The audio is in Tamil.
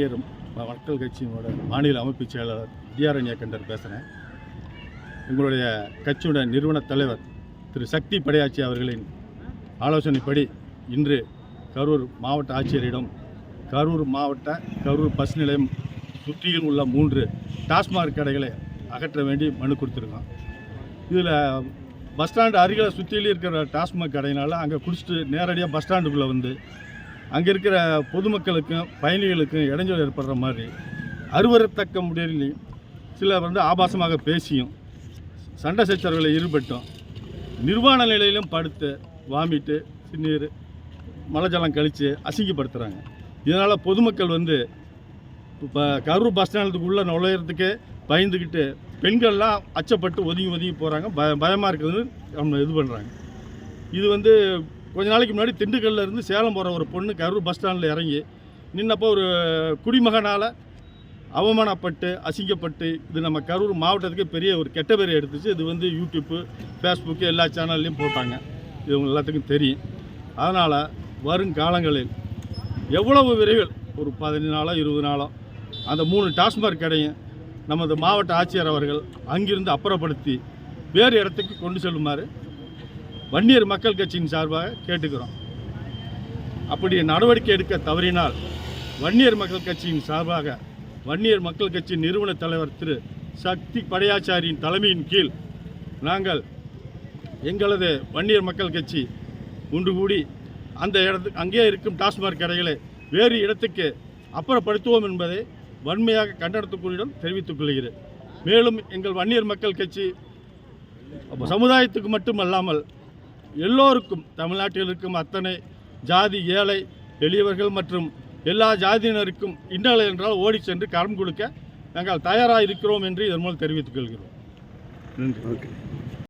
வன்னியர் மக்கள் கட்சியினோட மாநில அமைப்பு செயலாளர் வித்யாரண்ய கண்டர் பேசுகிறேன் எங்களுடைய கட்சியோட நிறுவன தலைவர் திரு. சக்தி படையாச்சி அவர்களின் ஆலோசனைப்படி இன்று கரூர் மாவட்ட ஆட்சியரிடம் கரூர் மாவட்ட கரூர் பஸ் நிலையம் சுற்றியில் உள்ள மூன்று டாஸ்மாக் கடைகளை அகற்ற வேண்டி மனு கொடுத்துருக்கோம் இதில் பஸ் ஸ்டாண்டு அருகில் சுற்றிலும் இருக்கிற டாஸ்மாக் கடையினால் அங்கே குடிச்சிட்டு நேரடியாக பஸ் ஸ்டாண்டுக்குள்ளே வந்து அங்கே இருக்கிற பொதுமக்களுக்கும் பயணிகளுக்கும் இடைஞ்சல் ஏற்படுற மாதிரி அருவரத்தக்க முறையில் சிலர் வந்து ஆபாசமாக பேசியும் சண்டை சச்சரவுகளை ஈடுபட்டும் நிர்வாண நிலையிலும் படுத்து வாமிட்டு சின்னீர் மலைஜலம் கழித்து அசிங்கப்படுத்துகிறாங்க இதனால் பொதுமக்கள் வந்து இப்போ கரூர் பஸ் ஸ்டாண்டுக்குள்ளே நுழையிறதுக்கே பயந்துக்கிட்டு பெண்கள்லாம் அச்சப்பட்டு ஒதுங்கி ஒதுங்கி போகிறாங்க பய பயமாக இருக்குதுன்னு நம்ம இது பண்ணுறாங்க இது வந்து கொஞ்ச நாளைக்கு முன்னாடி திண்டுக்கல்ல இருந்து சேலம் போகிற ஒரு பொண்ணு கரூர் பஸ் ஸ்டாண்டில் இறங்கி நின்னப்போ ஒரு குடிமகனால் அவமானப்பட்டு அசிங்கப்பட்டு இது நம்ம கரூர் மாவட்டத்துக்கு பெரிய ஒரு கெட்ட பேர் எடுத்துச்சு. இது வந்து யூடியூப்பு ஃபேஸ்புக்கு எல்லா சேனல்லையும் போட்டாங்க. இது உங்க எல்லாத்துக்கும் தெரியும். அதனால் வருங்காலங்களில் எவ்வளவு விரைவில் ஒரு பதினஞ்சு நாளோ இருபது நாளோ அந்த மூணு டாஸ்மாக் கடையும் நமது மாவட்ட ஆட்சியர் அவர்கள் அங்கிருந்து அப்புறப்படுத்தி வேறு இடத்துக்கு கொண்டு செல்லுமாறு வன்னியர் மக்கள் கட்சியின் சார்பாக கேட்டுக்கிறோம். அப்படி நடவடிக்கை எடுக்க தவறினால் வன்னியர் மக்கள் கட்சியின் சார்பாக வன்னியர் மக்கள் கட்சி நிறுவன தலைவர் திரு சக்தி படையாச்சாரியின் தலைமையின் கீழ் நாங்கள் எங்களது வன்னியர் மக்கள் கட்சி ஒன்று கூடி அந்த இடத்துக்கு அங்கே இருக்கும் டாஸ்மாக் கடைகளை வேறு இடத்துக்கு அப்புறப்படுத்துவோம் என்பதை வன்மையாக கண்டனத்துக்குள்ளிடம் தெரிவித்துக் கொள்கிறேன். மேலும் எங்கள் வன்னியர் மக்கள் கட்சி சமுதாயத்துக்கு மட்டுமல்லாமல் எல்லோருக்கும் தமிழ்நாட்டில் இருக்கும் அத்தனை ஜாதி ஏழை எளியவர்கள் மற்றும் எல்லா ஜாதியினருக்கும் இன்னலை என்றால் ஓடி சென்று கரம் கொடுக்க நாங்கள் தயாராக இருக்கிறோம் என்று இதன் மூலம் தெரிவித்துக் கொள்கிறோம். நன்றி. ஓகே